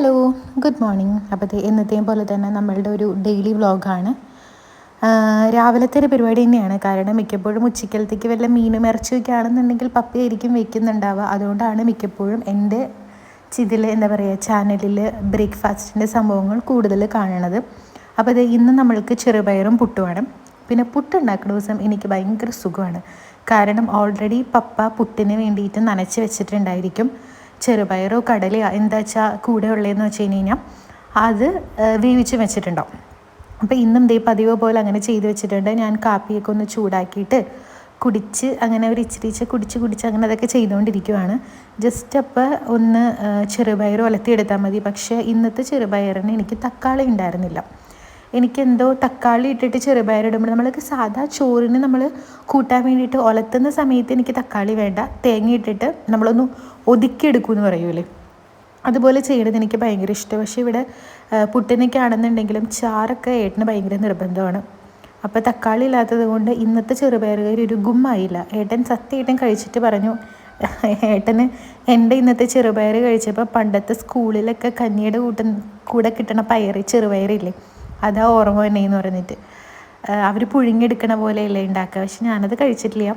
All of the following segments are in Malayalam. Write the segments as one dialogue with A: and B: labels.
A: Hello good morning. അപ്പോൾ എന്നത്തെയും പോലെ തന്നെ നമ്മളുടെ ഒരു ഡെയിലി വ്ളോഗാണ്. രാവിലത്തെ ഒരു പരിപാടി തന്നെയാണ്. കാരണം മിക്കപ്പോഴും ഉച്ചക്കലത്തേക്ക് വല്ല മീനും ഇറച്ചിയൊക്കെ ആണെന്നുണ്ടെങ്കിൽ പപ്പയായിരിക്കും വെക്കുന്നുണ്ടാവുക. അതുകൊണ്ടാണ് മിക്കപ്പോഴും എന്റെ ചിതിൽ എന്താ പറയുക ചാനലിൽ ബ്രേക്ക്ഫാസ്റ്റിന്റെ സംഭവങ്ങൾ കൂടുതൽ കാണുന്നത് അപ്പോൾ അത് ഇന്ന് നമ്മൾക്ക് ചെറുപയറും പുട്ടുമാണ്. പിന്നെ പുട്ടുണ്ടാക്കുന്ന ദിവസം എനിക്ക് ഭയങ്കര സുഖമാണ്. കാരണം ഓൾറെഡി പപ്പ പുട്ടിന് വേണ്ടിയിട്ട് നനച്ച് വെച്ചിട്ടുണ്ടായിരിക്കും. ചെറുപയറോ കടലയോ എന്താ വെച്ചാൽ കൂടെ ഉള്ളതെന്ന് വെച്ച് കഴിഞ്ഞ് കഴിഞ്ഞാൽ അത് വേവിച്ച് വെച്ചിട്ടുണ്ടാവും. അപ്പോൾ ഇന്നും ദേ പതിവ് പോലെ അങ്ങനെ ചെയ്ത് വെച്ചിട്ടുണ്ട്. ഞാൻ കാപ്പിയൊക്കെ ഒന്ന് ചൂടാക്കിയിട്ട് കുടിച്ച് അങ്ങനെ ഒരു ഇച്ചിരിച്ച് കുടിച്ച് കുടിച്ച് അങ്ങനെ അതൊക്കെ ചെയ്തുകൊണ്ടിരിക്കുവാണ്. ജസ്റ്റ് അപ്പോൾ ഒന്ന് ചെറുപയർ ഉലത്തിയെടുത്താൽ മതി. പക്ഷേ ഇന്നത്തെ ചെറുപയറിന് എനിക്ക് തക്കാളി ഉണ്ടായിരുന്നില്ല. എനിക്കെന്തോ തക്കാളി ഇട്ടിട്ട് ചെറുപയർ ഇടുമ്പോൾ നമ്മൾക്ക് സാധാ ചോറിന് നമ്മൾ കൂട്ടാൻ വേണ്ടിയിട്ട് ഒലത്തുന്ന സമയത്ത് എനിക്ക് തക്കാളി വേണ്ട തേങ്ങ ഇട്ടിട്ട് നമ്മളൊന്ന് ഒതുക്കിയെടുക്കുമെന്ന് പറയൂലേ? അതുപോലെ ചെയ്യണത് എനിക്ക് ഭയങ്കര ഇഷ്ടം. പക്ഷേ ഇവിടെ പുട്ടിനൊക്കെ ആണെന്നുണ്ടെങ്കിലും ചാറൊക്കെ ഏട്ടന് ഭയങ്കര നിർബന്ധമാണ്. അപ്പോൾ തക്കാളി ഇല്ലാത്തത് കൊണ്ട് ഇന്നത്തെ ചെറുപയറുകാരി ഒരു ഗുമ്മായില്ല. ഏട്ടൻ സത്യമായിട്ടും കഴിച്ചിട്ട് പറഞ്ഞു. ഏട്ടന് എന്റെ ഇന്നത്തെ ചെറുപയർ കഴിച്ചപ്പോൾ പണ്ടത്തെ സ്കൂളിലൊക്കെ കഞ്ഞിയുടെ കൂട്ട കൂടെ കിട്ടണ പയറ് ചെറുപയറില്ലേ? അതാ ഓർമ്മ തന്നെ എന്ന് പറഞ്ഞിട്ട് അവർ പുഴുങ്ങിയെടുക്കണ പോലെയല്ലേ ഉണ്ടാക്കുക പക്ഷെ ഞാനത് കഴിച്ചിട്ടില്ല.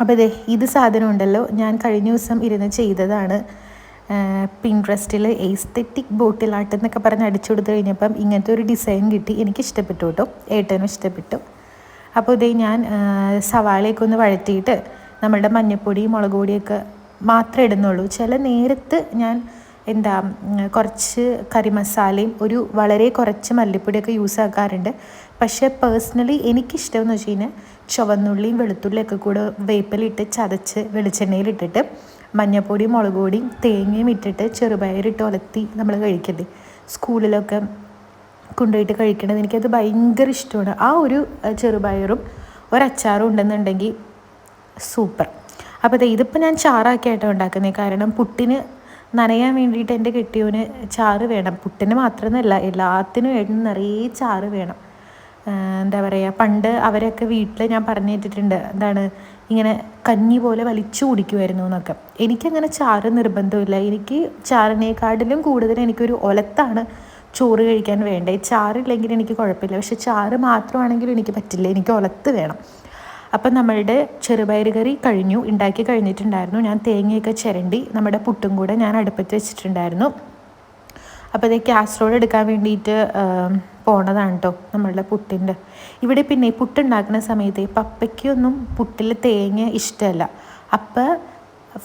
A: അപ്പോൾ ഇതേ ഇത് സാധനം ഉണ്ടല്ലോ. ഞാൻ കഴിഞ്ഞ ദിവസം ഇരുന്ന് ചെയ്തതാണ്. പിൻട്രസ്റ്റിൽ എസ്തെറ്റിക് ബോട്ടിൽ ആർട്ട് എന്നൊക്കെ പറഞ്ഞ് അടിച്ചു കൊടുത്തു കഴിഞ്ഞപ്പം ഇങ്ങനത്തെ ഒരു ഡിസൈൻ കിട്ടി. എനിക്ക് ഇഷ്ടപ്പെട്ടു കേട്ടോ. ഏട്ടനും ഇഷ്ടപ്പെട്ടു. അപ്പോൾ ഇതേ ഞാൻ സവാളയൊക്കെ ഒന്ന് വഴറ്റിയിട്ട് നമ്മളുടെ മഞ്ഞപ്പൊടി മുളക് പൊടിയൊക്കെ മാത്രമേ ഇടുന്നുള്ളൂ. ചില നേരത്ത് ഞാൻ എന്താ കുറച്ച് കറി മസാലയും ഒരു വളരെ കുറച്ച് മല്ലിപ്പൊടിയൊക്കെ യൂസ് ആക്കാറുണ്ട്. പക്ഷേ പേഴ്സണലി എനിക്കിഷ്ടമെന്ന് വെച്ച് കഴിഞ്ഞാൽ ചുവന്നുള്ളിയും വെളുത്തുള്ളിയൊക്കെ കൂടെ വേപ്പിലിട്ട് ചതച്ച് വെളിച്ചെണ്ണയിലിട്ടിട്ട് മഞ്ഞൾപ്പൊടിയും മുളക് പൊടിയും തേങ്ങയും ഇട്ടിട്ട് ചെറുപയറിട്ട് ഒലത്തി നമ്മൾ കഴിക്കല്ലേ സ്കൂളിലൊക്കെ കൊണ്ടുപോയിട്ട് കഴിക്കണത് എനിക്കത് ഭയങ്കര ഇഷ്ടമാണ്. ആ ഒരു ചെറുപയറും ഒരച്ചാറും ഉണ്ടെന്നുണ്ടെങ്കിൽ സൂപ്പർ. അപ്പോൾ ഇതിപ്പോൾ ഞാൻ ചാറാക്കിയായിട്ടാണ് ഉണ്ടാക്കുന്നത് കാരണം പുട്ടിന് നനയാൻ വേണ്ടിയിട്ട് എന്റെ കെട്ടിയവന് ചാറ് വേണം. പുട്ടിന് മാത്രമെന്നല്ല എല്ലാത്തിനും വേണം നിറയെ ചാറ് വേണം. എന്താ പറയുക പണ്ട് അവരൊക്കെ വീട്ടിൽ ഞാൻ പറഞ്ഞു കേട്ടിട്ടുണ്ട് എന്താണ് ഇങ്ങനെ കഞ്ഞി പോലെ വലിച്ചു കുടിക്കുമായിരുന്നു എന്നൊക്കെ. എനിക്കങ്ങനെ ചാറ് നിർബന്ധമില്ല. എനിക്ക് ചാറിനേക്കാട്ടിലും കൂടുതൽ എനിക്കൊരു ഒലത്താണ് ചോറ് കഴിക്കാൻ വേണ്ടത്. ചാറില്ലെങ്കിൽ എനിക്ക് കുഴപ്പമില്ല. പക്ഷെ ചാറ് മാത്രമാണെങ്കിലും എനിക്ക് പറ്റില്ല. എനിക്ക് ഒലത്ത് വേണം. അപ്പം നമ്മളുടെ ചെറുപയർ കറി കഴിഞ്ഞു ഉണ്ടാക്കി കഴിഞ്ഞിട്ടുണ്ടായിരുന്നു. ഞാൻ തേങ്ങയൊക്കെ ചിരണ്ടി നമ്മുടെ പുട്ടും കൂടെ ഞാൻ അടുപ്പത്ത് വെച്ചിട്ടുണ്ടായിരുന്നു. അപ്പോൾ അതേ കാസറോഡ് എടുക്കാൻ വേണ്ടിയിട്ട് പോണതാണ് കേട്ടോ നമ്മളുടെ പുട്ടിന്റെ. ഇവിടെ പിന്നെ പുട്ടുണ്ടാക്കുന്ന സമയത്ത് പപ്പയ്ക്കൊന്നും പുട്ടിൽ തേങ്ങ ഇഷ്ടമല്ല. അപ്പോൾ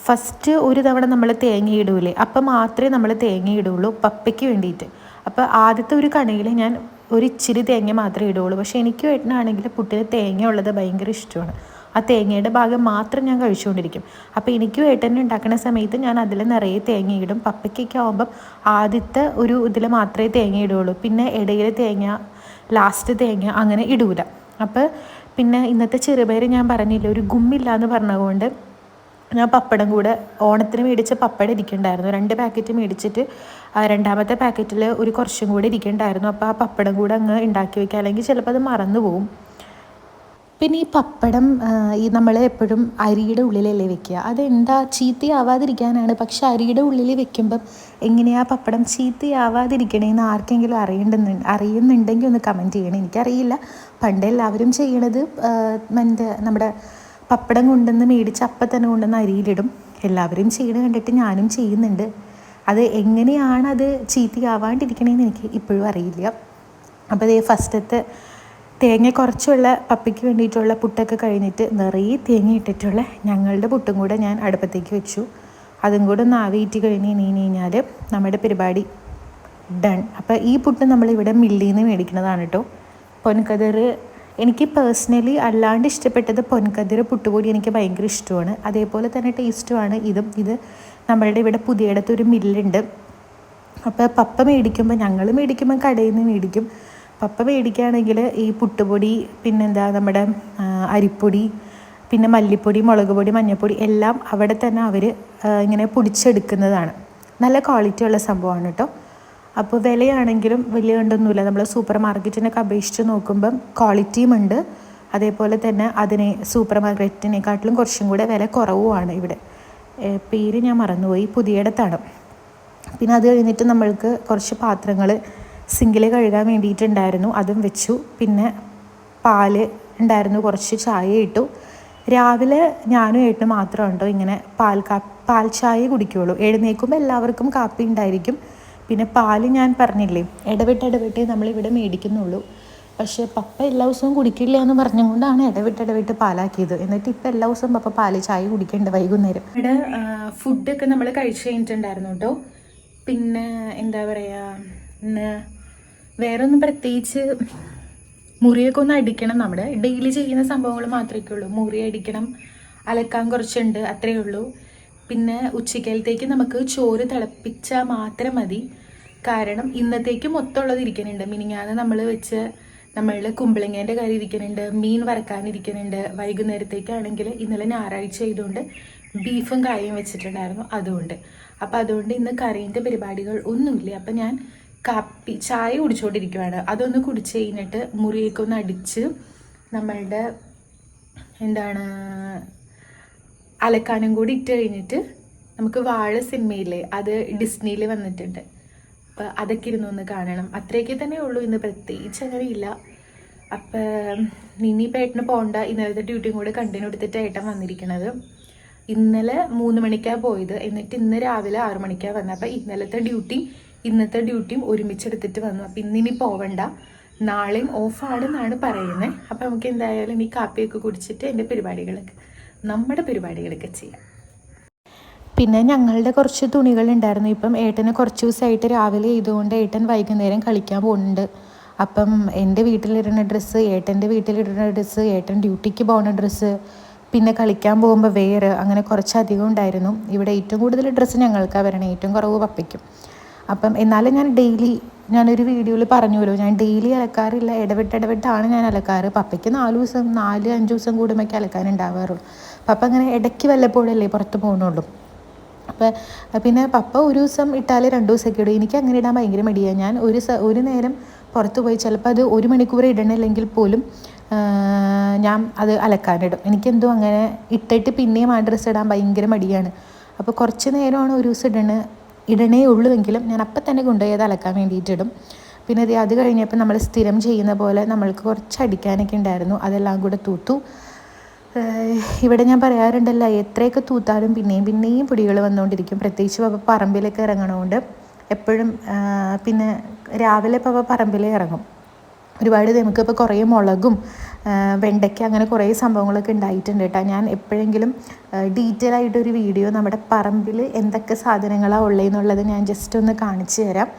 A: ഫസ്റ്റ് ഒരു തവണ നമ്മൾ തേങ്ങ ഇടൂലേ അപ്പം മാത്രമേ നമ്മൾ തേങ്ങ ഇടുള്ളൂ പപ്പയ്ക്ക് വേണ്ടിയിട്ട്. അപ്പോൾ ആദ്യത്തെ ഒരു കണിയിൽ ഞാൻ ഒരു ഇച്ചിരി തേങ്ങ മാത്രമേ ഇടുകയുള്ളൂ. പക്ഷേ എനിക്ക് ഏട്ടനാണെങ്കിൽ പുട്ടിന് തേങ്ങ ഉള്ളത് ഭയങ്കര ഇഷ്ടമാണ്. ആ തേങ്ങയുടെ ഭാഗം മാത്രം ഞാൻ കഴിച്ചുകൊണ്ടിരിക്കും. അപ്പോൾ എനിക്കും ഏട്ടനും ഉണ്ടാക്കുന്ന സമയത്ത് ഞാൻ അതിൽ നിറയെ തേങ്ങ ഇടും. പപ്പയ്ക്കൊക്കെ ആകുമ്പം ആദ്യത്തെ ഒരു ഇതിൽ മാത്രമേ തേങ്ങ ഇടുകയുള്ളൂ. പിന്നെ ഇടയിൽ തേങ്ങ ലാസ്റ്റ് തേങ്ങ അങ്ങനെ ഇടൂല. അപ്പോൾ പിന്നെ ഇന്നത്തെ ചെറുപയർ ഞാൻ പറഞ്ഞില്ല ഒരു ഗുമ്മില്ല എന്ന് പറഞ്ഞതുകൊണ്ട് ഞാൻ പപ്പടം കൂടെ ഓണത്തിന് മേടിച്ച പപ്പടം ഇരിക്കുന്നുണ്ടായിരുന്നു രണ്ട് പാക്കറ്റ് മേടിച്ചിട്ട് ആ രണ്ടാമത്തെ പാക്കറ്റിൽ ഒരു കുറച്ചും കൂടെ ഇരിക്കുന്നുണ്ടായിരുന്നു അപ്പോൾ ആ പപ്പടം കൂടെ അങ്ങ് ഉണ്ടാക്കി വയ്ക്കുക അല്ലെങ്കിൽ ചിലപ്പോൾ അത് മറന്നു പോകും പിന്നെ ഈ പപ്പടം ഈ നമ്മൾ എപ്പോഴും അരിയുടെ ഉള്ളിലല്ലേ വെക്കുക അതെന്താ? ചീത്തയാവാതിരിക്കാനാണ്. പക്ഷെ അരിയുടെ ഉള്ളിൽ വെക്കുമ്പം എങ്ങനെയാ പപ്പടം ചീത്തയാവാതിരിക്കണേന്ന് ആർക്കെങ്കിലും അറിയേണ്ടെന്ന് അറിയുന്നുണ്ടെങ്കിൽ ഒന്ന് കമന്റ് ചെയ്യണം. എനിക്കറിയില്ല. പണ്ട് എല്ലാവരും ചെയ്യണത് മറ്റേ നമ്മുടെ പപ്പടം കൊണ്ടുവന്ന് മേടിച്ച് അപ്പം തന്നെ കൊണ്ടുവന്ന് അരിയിലിടും. എല്ലാവരും ചെയ്യണ കണ്ടിട്ട് ഞാനും ചെയ്യുന്നുണ്ട്. അത് എങ്ങനെയാണ് അത് ചീത്തയാവാണ്ടിരിക്കണേന്ന് എനിക്ക് ഇപ്പോഴും അറിയില്ല. അപ്പോൾ അതേ ഫസ്റ്റത്തെ തേങ്ങ കുറച്ചുള്ള പപ്പയ്ക്ക് വേണ്ടിയിട്ടുള്ള പുട്ടൊക്കെ കഴിഞ്ഞിട്ട് നിറയെ തേങ്ങ ഇട്ടിട്ടുള്ള ഞങ്ങളുടെ പുട്ടും കൂടെ ഞാൻ അടുപ്പത്തേക്ക് വെച്ചു. അതും കൂടെ ഒന്ന് ആവിയിട്ട് കഴിഞ്ഞ് കഴിഞ്ഞ് കഴിഞ്ഞാൽ നമ്മുടെ പരിപാടി ഡൺ അപ്പോൾ ഈ പുട്ട് നമ്മളിവിടെ മില്ലിൽ നിന്ന് മേടിക്കുന്നതാണ് കേട്ടോ. പൊൻകതിർ എനിക്ക് പേഴ്സണലി അല്ലാണ്ട് ഇഷ്ടപ്പെട്ടത് പൊൻകതിർ പുട്ടുപൊടി എനിക്ക് ഭയങ്കര ഇഷ്ടമാണ്. അതേപോലെ തന്നെ ടേസ്റ്റുമാണ് ഇതും ഇത് നമ്മളുടെ ഇവിടെ പുതിയടത്ത് ഒരു മില്ലുണ്ട് അപ്പോൾ പപ്പ മേടിക്കുമ്പോൾ ഞങ്ങൾ മേടിക്കുമ്പോൾ കടയിൽ നിന്ന് മേടിക്കും. പപ്പ മേടിക്കുകയാണെങ്കിൽ ഈ പുട്ടുപൊടി പിന്നെന്താ നമ്മുടെ അരിപ്പൊടി പിന്നെ മല്ലിപ്പൊടി മുളക് പൊടി മഞ്ഞൾപ്പൊടി എല്ലാം അവിടെ തന്നെ അവർ ഇങ്ങനെ പൊടിച്ചെടുക്കുന്നതാണ്. നല്ല ക്വാളിറ്റി ഉള്ള സംഭവമാണ് കേട്ടോ അപ്പോൾ വിലയാണെങ്കിലും വലിയ കണ്ടൊന്നുമില്ല. നമ്മൾ സൂപ്പർ മാർക്കറ്റിനൊക്കെ അപേക്ഷിച്ച് നോക്കുമ്പം ക്വാളിറ്റിയും ഉണ്ട്. അതേപോലെ തന്നെ അതിനെ സൂപ്പർ മാർക്കറ്റിനെക്കാട്ടിലും കുറച്ചും കൂടെ വില കുറവുമാണ് ഇവിടെ. പേര് ഞാൻ മറന്നുപോയി. പുതിയടത്താണ് പിന്നെ അത് കഴിഞ്ഞിട്ട് നമ്മൾക്ക് കുറച്ച് പാത്രങ്ങൾ സിങ്കിൽ കഴുകാൻ വേണ്ടിയിട്ടുണ്ടായിരുന്നു. അതും വെച്ചു. പിന്നെ പാൽ ഉണ്ടായിരുന്നു. കുറച്ച് ചായ ഇട്ടു. രാവിലെ ഞാനും ഏട്ടനും മാത്രം ഉണ്ടോ? ഇങ്ങനെ പാൽ കാ പാൽ ചായ കുടിക്കുകയുള്ളൂ എഴുന്നേൽക്കുമ്പോൾ എല്ലാവർക്കും കാപ്പി ഉണ്ടായിരിക്കും. പിന്നെ പാൽ ഞാൻ പറഞ്ഞില്ലേ ഇടവിട്ട് ഇടവിട്ട് നമ്മളിവിടെ മേടിക്കുന്നുള്ളൂ. പക്ഷേ പപ്പ എല്ലാ ദിവസവും കുടിക്കില്ല എന്ന് പറഞ്ഞുകൊണ്ടാണ് ഇടവിട്ട് ഇടവിട്ട് പാലാക്കിയത്. എന്നിട്ട് ഇപ്പം എല്ലാ ദിവസവും പപ്പ പാൽ ചായ കുടിക്കേണ്ട വൈകുന്നേരം. ഇവിടെ ഫുഡൊക്കെ നമ്മൾ കഴിച്ചു കഴിഞ്ഞിട്ടുണ്ടായിരുന്നു കേട്ടോ. പിന്നെ എന്താ പറയുക പിന്നെ വേറെ ഒന്നും പ്രത്യേകിച്ച് മുറിയൊക്കെ ഒന്ന് അടിക്കണം നമ്മുടെ. ഡെയിലി ചെയ്യുന്ന സംഭവങ്ങൾ മാത്രമേ ഉള്ളൂ. മുറി അടിക്കണം അലക്കാൻ കുറച്ചുണ്ട് അത്രയേ ഉള്ളൂ. പിന്നെ ഉച്ചക്കലത്തേക്ക് നമുക്ക് ചോറ് തിളപ്പിച്ചാൽ മാത്രം മതി. കാരണം ഇന്നത്തേക്ക് മൊത്തമുള്ളത് ഇരിക്കുന്നുണ്ട് മിനിങ്ങാന്ന് നമ്മൾ വെച്ച് നമ്മളുടെ കുമ്പളങ്ങേന്റെ കറി ഇരിക്കുന്നുണ്ട് മീൻ വറക്കാനിരിക്കുന്നുണ്ട് വൈകുന്നേരത്തേക്കാണെങ്കിൽ ഇന്നലെ ഞായറാഴ്ച ചെയ്തുകൊണ്ട് ബീഫും കായും വെച്ചിട്ടുണ്ടായിരുന്നു അതുകൊണ്ട്. അപ്പം അതുകൊണ്ട് ഇന്ന് കറീന്റെ പരിപാടികൾ ഒന്നുമില്ല. അപ്പം ഞാൻ കാപ്പി ചായ കുടിച്ചുകൊണ്ടിരിക്കുവാണ് അതൊന്ന് കുടിച്ച് കഴിഞ്ഞിട്ട് മുറിയൊക്കെ ഒന്ന് അടിച്ച് നമ്മളുടെ എന്താണ് അലക്കാനും കൂടി ഇട്ട് കഴിഞ്ഞിട്ട് നമുക്ക് വാഴ സിനിമയില്ലേ അത് ഡിസ്നിയിൽ വന്നിട്ടുണ്ട്. അപ്പോൾ അതൊക്കെ ഇരുന്ന് ഒന്ന് കാണണം. അത്രയൊക്കെ തന്നെ ഉള്ളൂ ഇന്ന്. പ്രത്യേകിച്ച് അങ്ങനെ ഇല്ല. അപ്പം ഇനിയിപ്പോൾ ഏട്ടന് പോകണ്ട ഇന്നലത്തെ ഡ്യൂട്ടിയും കൂടെ കണ്ടിന്യൂ എടുത്തിട്ട് ഏട്ടൻ വന്നിരിക്കണത്. ഇന്നലെ മൂന്ന് മണിക്കാണ് പോയത്. എന്നിട്ട് ഇന്ന് രാവിലെ ആറു മണിക്കാണ് വന്നത്. അപ്പം ഇന്നലത്തെ ഡ്യൂട്ടി ഇന്നത്തെ ഡ്യൂട്ടിയും ഒരുമിച്ചെടുത്തിട്ട് വന്നു. അപ്പം ഇന്നിനി പോവണ്ട. നാളെയും ഓഫാണെന്നാണ് പറയുന്നത് അപ്പം നമുക്ക് എന്തായാലും ഈ കാപ്പിയൊക്കെ കുടിച്ചിട്ട് എന്റെ പരിപാടികളൊക്കെ നമ്മുടെ പരിപാടികളൊക്കെ ചെയ്യാം. പിന്നെ ഞങ്ങളുടെ കുറച്ച് തുണികൾ ഉണ്ടായിരുന്നു ഇപ്പം ഏട്ടന് കുറച്ച് ദിവസമായിട്ട് രാവിലെ ചെയ്തുകൊണ്ട് ഏട്ടൻ വൈകുന്നേരം കളിക്കാൻ പോകുന്നുണ്ട്. അപ്പം എന്റെ വീട്ടിലിടുന്ന ഡ്രസ്സ് ഏട്ടന്റെ വീട്ടിലിടുന്ന ഡ്രസ്സ് ഏട്ടൻ ഡ്യൂട്ടിക്ക് പോകുന്ന ഡ്രസ്സ് പിന്നെ കളിക്കാൻ പോകുമ്പോൾ വേറെ അങ്ങനെ കുറച്ചധികം ഉണ്ടായിരുന്നു. ഇവിടെ ഏറ്റവും കൂടുതൽ ഡ്രസ്സ് ഞങ്ങൾക്കാണ് വരണം ഏറ്റവും കുറവ് പപ്പയ്ക്കും. അപ്പം എന്നാലും ഞാൻ ഡെയിലി ഞാനൊരു വീഡിയോയിൽ പറഞ്ഞുവല്ലോ ഞാൻ ഡെയിലി അലക്കാറില്ല ഇടവിട്ട് ഇടവിട്ടാണ് ഞാൻ അലക്കാറ്. പപ്പയ്ക്ക് നാല് ദിവസം നാല് അഞ്ച് ദിവസം കൂടുമ്പോഴേക്ക് അലക്കാനുണ്ടാവാറുള്ളൂ. പപ്പ അങ്ങനെ ഇടയ്ക്ക് വല്ലപ്പോഴല്ലേ പുറത്ത് പോകുന്നുള്ളൂ. അപ്പം പിന്നെ പപ്പ ഒരു ദിവസം ഇട്ടാൽ രണ്ട് ദിവസമൊക്കെ ഇടും. എനിക്ക് അങ്ങനെ ഇടാൻ ഭയങ്കര മടിയാണ് ഞാൻ ഒരു ഒരു നേരം പുറത്ത് പോയി ചിലപ്പോൾ അത് ഒരു മണിക്കൂർ ഇടണില്ലെങ്കിൽ പോലും ഞാൻ അത് അലക്കാനിടും. എനിക്കെന്തോ അങ്ങനെ ഇട്ടിട്ട് പിന്നെയും ആ ഡ്രസ്സ് ഇടാൻ ഭയങ്കര മടിയാണ്. അപ്പോൾ കുറച്ച് നേരമാണ് ഒരു ദിവസം ഇടണ. ഇടണേ ഉള്ളുവെങ്കിലും ഞാൻ അപ്പം തന്നെ കൊണ്ടുപോയി അത് അലക്കാൻ വേണ്ടിയിട്ടിടും പിന്നെ ഇത് അത് കഴിഞ്ഞപ്പോൾ നമ്മൾ സ്ഥിരം ചെയ്യുന്ന പോലെ നമ്മൾക്ക് കുറച്ച് അടിക്കാനൊക്കെ ഉണ്ടായിരുന്നു. അതെല്ലാം കൂടെ തൂത്തു. ഇവിടെ ഞാൻ പറയാറുണ്ടല്ലോ എത്രയൊക്കെ തൂത്താലും പിന്നെയും പിന്നെയും പൊടികൾ വന്നുകൊണ്ടിരിക്കും. പ്രത്യേകിച്ച് പപ്പ പറമ്പിലൊക്കെ ഇറങ്ങണതുകൊണ്ട് എപ്പോഴും പിന്നെ രാവിലെ പപ്പ പറമ്പിലേ ഇറങ്ങും. ഒരുപാട് നമുക്കിപ്പോൾ കുറേ മുളകും വെണ്ടയ്ക്ക അങ്ങനെ കുറേ സംഭവങ്ങളൊക്കെ ഉണ്ടായിട്ടുണ്ട് കേട്ടോ. ഞാൻ എപ്പോഴെങ്കിലും ഡീറ്റെയിൽ ആയിട്ടൊരു വീഡിയോ നമ്മുടെ പറമ്പിൽ എന്തൊക്കെ സാധനങ്ങളാണ് ഉള്ളതെന്നുള്ളത് ഞാൻ ജസ്റ്റ് ഒന്ന് കാണിച്ചു തരാം.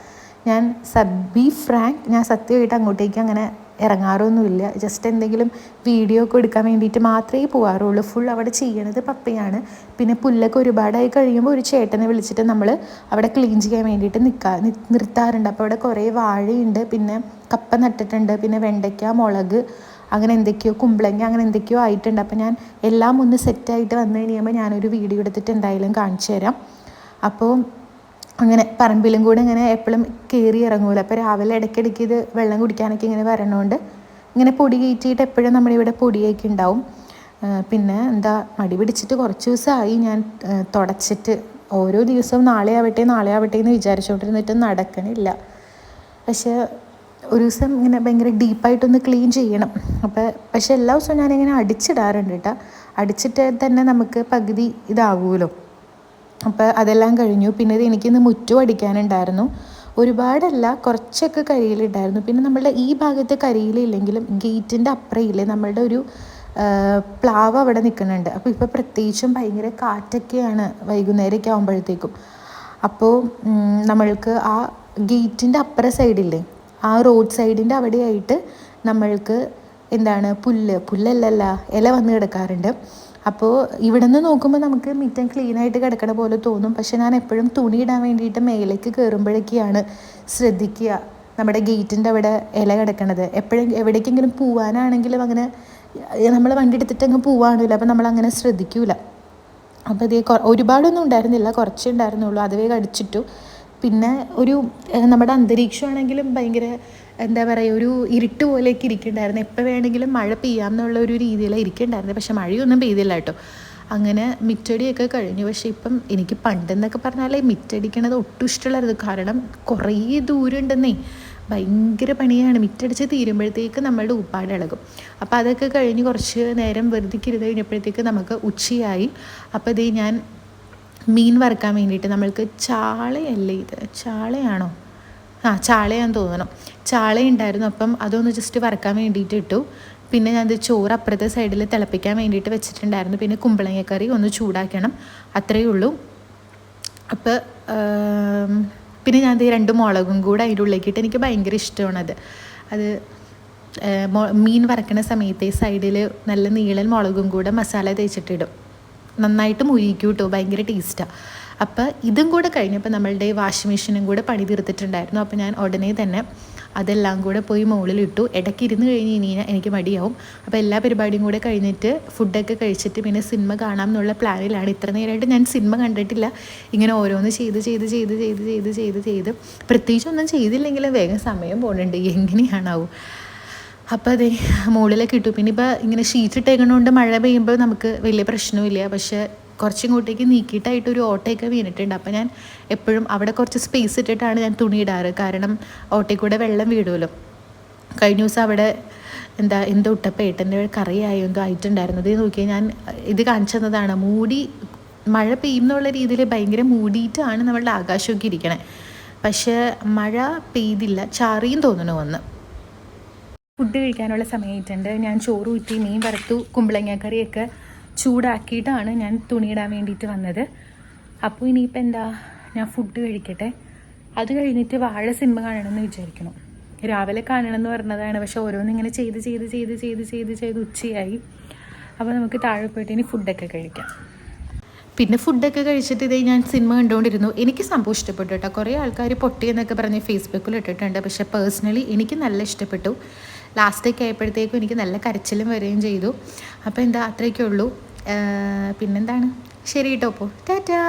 A: ഞാൻ സബി ഫ്രാങ്ക് ഞാൻ സത്യമായിട്ട് അങ്ങോട്ടേക്ക് അങ്ങനെ ഇറങ്ങാറൊന്നുമില്ല. ജസ്റ്റ് എന്തെങ്കിലും വീഡിയോ ഒക്കെ എടുക്കാൻ വേണ്ടിയിട്ട് മാത്രമേ പോകാറുള്ളൂ ഫുൾ അവിടെ ചെയ്യണത് പപ്പയാണ്. പിന്നെ പുല്ലൊക്കെ ഒരുപാടായി കഴിയുമ്പോൾ ഒരു ചേട്ടനെ വിളിച്ചിട്ട് നമ്മൾ അവിടെ ക്ലീൻ ചെയ്യാൻ വേണ്ടിയിട്ട് നിൽക്കാ നിർത്താറുണ്ട്. അപ്പോൾ അവിടെ കുറേ വാഴയുണ്ട്. പിന്നെ കപ്പ നട്ടിട്ടുണ്ട്. പിന്നെ വെണ്ടയ്ക്ക മുളക് അങ്ങനെ എന്തൊക്കെയോ കുമ്പളങ്ങ അങ്ങനെ എന്തൊക്കെയോ ആയിട്ടുണ്ട്. അപ്പോൾ ഞാൻ എല്ലാം ഒന്ന് സെറ്റായിട്ട് വന്നു കഴിയുമ്പോൾ ഞാനൊരു വീഡിയോ എടുത്തിട്ട് എന്തായാലും കാണിച്ചു തരാം അപ്പോൾ അങ്ങനെ പറമ്പിലും കൂടെ ഇങ്ങനെ എപ്പോഴും കയറി ഇറങ്ങൂല. അപ്പോൾ രാവിലെ ഇടയ്ക്കിടയ്ക്ക് ഇത് വെള്ളം കുടിക്കാനൊക്കെ ഇങ്ങനെ വരണോണ്ട് ഇങ്ങനെ പൊടി കയറ്റിയിട്ട് എപ്പോഴും നമ്മുടെ ഇവിടെ പൊടിയൊക്കെ ഉണ്ടാവും. പിന്നെ എന്താ മടി പിടിച്ചിട്ട് കുറച്ച് ദിവസമായി ഞാൻ തുടച്ചിട്ട് ഓരോ ദിവസവും നാളെ ആവട്ടെ നാളെ ആവട്ടെ എന്ന് വിചാരിച്ചുകൊണ്ടിരുന്നിട്ട് നടക്കണില്ല. പക്ഷേ ഒരു ദിവസം ഇങ്ങനെ ഭയങ്കര ഡീപ്പായിട്ടൊന്ന് ക്ലീൻ ചെയ്യണം. അപ്പോൾ പക്ഷേ എല്ലാ ദിവസവും ഞാനിങ്ങനെ അടിച്ചിടാറുണ്ട് കേട്ടോ അടിച്ചിട്ട് തന്നെ നമുക്ക് പകുതി ഇതാവുമല്ലോ അപ്പോൾ അതെല്ലാം കഴിഞ്ഞു. പിന്നെ ഇത് എനിക്കിന്ന് മുറ്റം അടിക്കാനുണ്ടായിരുന്നു. ഒരുപാടല്ല കുറച്ചൊക്കെ കരിയിലുണ്ടായിരുന്നു. പിന്നെ നമ്മളുടെ ഈ ഭാഗത്ത് കരിയിലില്ലെങ്കിലും ഗേറ്റിന്റെ അപ്പുറയില്ലേ നമ്മളുടെ ഒരു പ്ലാവ് അവിടെ നിൽക്കുന്നുണ്ട്. അപ്പോൾ ഇപ്പോൾ പ്രത്യേകിച്ചും ഭയങ്കര കാറ്റൊക്കെയാണ് വൈകുന്നേരമൊക്കെ ആകുമ്പോഴത്തേക്കും അപ്പോൾ നമ്മൾക്ക് ആ ഗേറ്റിന്റെ അപ്പുറ സൈഡില്ലേ ആ റോഡ് സൈഡിന്റെ അവിടെയായിട്ട് നമ്മൾക്ക് എന്താണ് പുല്ല് പുല്ലല്ലല്ല ഇല വന്ന് കിടക്കാറുണ്ട്. അപ്പോൾ ഇവിടെ നിന്ന് നോക്കുമ്പോൾ നമുക്ക് മിറ്റം ക്ലീനായിട്ട് കിടക്കണ പോലെ തോന്നും. പക്ഷെ ഞാൻ എപ്പോഴും തുണി ഇടാൻ വേണ്ടിയിട്ട് മേലേക്ക് കയറുമ്പോഴൊക്കെയാണ് ശ്രദ്ധിക്കുക. നമ്മുടെ ഗേറ്റിന്റെ അവിടെ ഇല കിടക്കണത്. എപ്പോഴും എവിടേക്കെങ്കിലും പോവാനാണെങ്കിലും അങ്ങനെ നമ്മൾ വണ്ടി എടുത്തിട്ട് അങ്ങ് പോവാണല്ലോ. അപ്പോൾ നമ്മൾ അങ്ങനെ ശ്രദ്ധിക്കൂല അപ്പോൾ ഇത് ഒരുപാടൊന്നും ഉണ്ടായിരുന്നില്ല. കുറച്ചേ ഉണ്ടായിരുന്നുള്ളൂ. അതുവേ കടിച്ചിട്ടു പിന്നെ ഒരു നമ്മുടെ അന്തരീക്ഷമാണെങ്കിലും ഭയങ്കര എന്താ പറയുക ഒരു ഇരുട്ട് പോലെയൊക്കെ ഇരിക്കുന്നുണ്ടായിരുന്നു എപ്പോൾ വേണമെങ്കിലും മഴ പെയ്യാം എന്നുള്ള ഒരു രീതിയിലാണ് ഇരിക്കുന്നുണ്ടായിരുന്നത് പക്ഷേ മഴയൊന്നും പെയ്തില്ല കേട്ടോ. അങ്ങനെ മിറ്റടിയൊക്കെ കഴിഞ്ഞു. പക്ഷേ ഇപ്പം എനിക്ക് പണ്ടെന്നൊക്കെ പറഞ്ഞാൽ മിറ്റടിക്കണത് ഒട്ടും ഇഷ്ടമുള്ളായിരുന്നു കാരണം കുറേ ദൂരം ഉണ്ടെന്നേ ഭയങ്കര പണിയാണ്. മിറ്റടിച്ച് തീരുമ്പോഴത്തേക്ക് നമ്മളുടെ ഉപ്പാട് ഇളകും. അപ്പോൾ അതൊക്കെ കഴിഞ്ഞ് കുറച്ച് നേരം വെറുതെ ഇരുന്ന് കഴിഞ്ഞപ്പോഴത്തേക്ക് നമുക്ക് ഉച്ചയായി. അപ്പോൾ ഇതേ ഞാൻ മീൻ വറുക്കാൻ വേണ്ടിയിട്ട് നമ്മൾക്ക് ചാളയല്ലേ ഇത്? ചാളയാണോ? ആ ചാളയാന്ന് തോന്നണം. ചാള ഉണ്ടായിരുന്നു അപ്പം അതൊന്ന് ജസ്റ്റ് വറക്കാൻ വേണ്ടിയിട്ട് ഇട്ടു. പിന്നെ ഞാൻ ചോറ് അപ്പുറത്തെ സൈഡിൽ തിളപ്പിക്കാൻ വേണ്ടിയിട്ട് വെച്ചിട്ടുണ്ടായിരുന്നു. പിന്നെ കുമ്പളങ്ങക്കറി ഒന്ന് ചൂടാക്കണം. അത്രയേ ഉള്ളൂ. അപ്പോൾ പിന്നെ ഈ രണ്ട് മുളകും കൂടെ അതിന്റെ ഉള്ളിലേക്കിട്ട് എനിക്ക് ഭയങ്കര ഇഷ്ടമാണ് അത്. മീൻ വറക്കുന്ന സമയത്ത് ഈ സൈഡിൽ നല്ല നീളൻ മുളകും കൂടെ മസാല തേച്ചിട്ടിടും നന്നായിട്ട് മുരിക്കും കേട്ടോ ഭയങ്കര ടേസ്റ്റാണ് അപ്പോൾ ഇതും കൂടെ കഴിഞ്ഞപ്പോൾ നമ്മളുടെ വാഷിംഗ് മെഷീനും കൂടെ പണി തീർത്തിട്ടുണ്ടായിരുന്നു. അപ്പോൾ ഞാൻ ഉടനെ തന്നെ അതെല്ലാം കൂടെ പോയി മുകളിലിട്ടു ഇടയ്ക്ക് ഇരുന്ന് കഴിഞ്ഞ് കഴിഞ്ഞാൽ എനിക്ക് മടിയാവും. അപ്പോൾ എല്ലാ പരിപാടിയും കൂടെ കഴിഞ്ഞിട്ട് ഫുഡൊക്കെ കഴിച്ചിട്ട് പിന്നെ സിനിമ കാണാം എന്നുള്ള പ്ലാനിലാണ്. ഇത്ര നേരമായിട്ട് ഞാൻ സിനിമ കണ്ടിട്ടില്ല. ഇങ്ങനെ ഓരോന്ന് ചെയ്ത് ചെയ്ത് ചെയ്ത് ചെയ്ത് ചെയ്ത് ചെയ്ത് ചെയ്ത്. പ്രത്യേകിച്ചൊന്നും ചെയ്തില്ലെങ്കിലും വേഗം സമയം പോകുന്നുണ്ട് എങ്ങനെയാണാവും. അപ്പോൾ അതെ മുകളിലേക്ക് ഇട്ടു. പിന്നെ ഇപ്പോൾ ഇങ്ങനെ ഷീറ്റ് ഇട്ടേക്കണോണ്ട് മഴ പെയ്യുമ്പോൾ നമുക്ക് വലിയ പ്രശ്നമില്ല പക്ഷേ കുറച്ചിങ്ങോട്ടേക്ക് നീക്കിയിട്ടായിട്ട് ഒരു ഓട്ടയൊക്കെ വീണിട്ടുണ്ട്. അപ്പോൾ ഞാൻ എപ്പോഴും അവിടെ കുറച്ച് സ്പേസ് ഇട്ടിട്ടാണ് ഞാൻ തുണി ഇടാറ്. കാരണം ഓട്ടയിൽ വെള്ളം വീടുമല്ലോ കഴിഞ്ഞ ദിവസം അവിടെ എന്താ എന്തോ ഉട്ടപ്പേട്ടന്റെ കറിയായോ എന്തോ ആയിട്ടുണ്ടായിരുന്നു ഇത് നോക്കിയാൽ ഞാൻ ഇത് കാണിച്ചു തന്നതാണ്. മൂടി മഴ പെയ്യുന്നുള്ള രീതിയിൽ ഭയങ്കര മൂടിയിട്ടാണ് നമ്മളുടെ ആകാശമൊക്കെ ഇരിക്കണേ. പക്ഷേ മഴ പെയ്തില്ല. ചാറിയും തോന്നണു വന്ന്. ഫുഡ് കഴിക്കാനുള്ള സമയമായിട്ടുണ്ട്. ഞാൻ ചോറ് ഊറ്റി മീൻ വറുത്തു കുമ്പളങ്ങ കറിയൊക്കെ ചൂടാക്കിയിട്ടാണ് ഞാൻ തുണിയിടാൻ വേണ്ടിയിട്ട് വന്നത്. അപ്പോൾ ഇനിയിപ്പോൾ എന്താ? ഞാൻ ഫുഡ് കഴിക്കട്ടെ. അത് കഴിഞ്ഞിട്ട് വാഴ സിനിമ കാണണമെന്ന് വിചാരിക്കണം രാവിലെ കാണണമെന്ന് പറഞ്ഞതാണ്. പക്ഷെ ഓരോന്നിങ്ങനെ ചെയ്ത് ചെയ്ത് ചെയ്ത് ചെയ്ത് ചെയ്ത് ചെയ്ത് ഉച്ചയായി. അപ്പോൾ നമുക്ക് താഴെ പോയിട്ട് ഇനി ഫുഡൊക്കെ കഴിക്കാം. പിന്നെ ഫുഡൊക്കെ കഴിച്ചിട്ട് ഇതേ ഞാൻ സിനിമ കണ്ടുകൊണ്ടിരുന്നു. എനിക്ക് സംഭവം ഇഷ്ടപ്പെട്ടു കേട്ടോ. കുറേ ആൾക്കാർ പൊട്ടി എന്നൊക്കെ പറഞ്ഞ് ഫേസ്ബുക്കിൽ ഇട്ടിട്ടുണ്ട്. പക്ഷേ പേഴ്സണലി എനിക്ക് നല്ല ഇഷ്ടപ്പെട്ടു. ലാസ്റ്റൊക്കെ ആയപ്പോഴത്തേക്കും എനിക്ക് നല്ല കരച്ചിലും വരികയും ചെയ്തു. അപ്പോൾ എന്താ അത്രയൊക്കെ ഉള്ളൂ. പിന്നെന്താണ്? ശരി കേട്ടോ അപ്പോൾ ടാറ്റാ.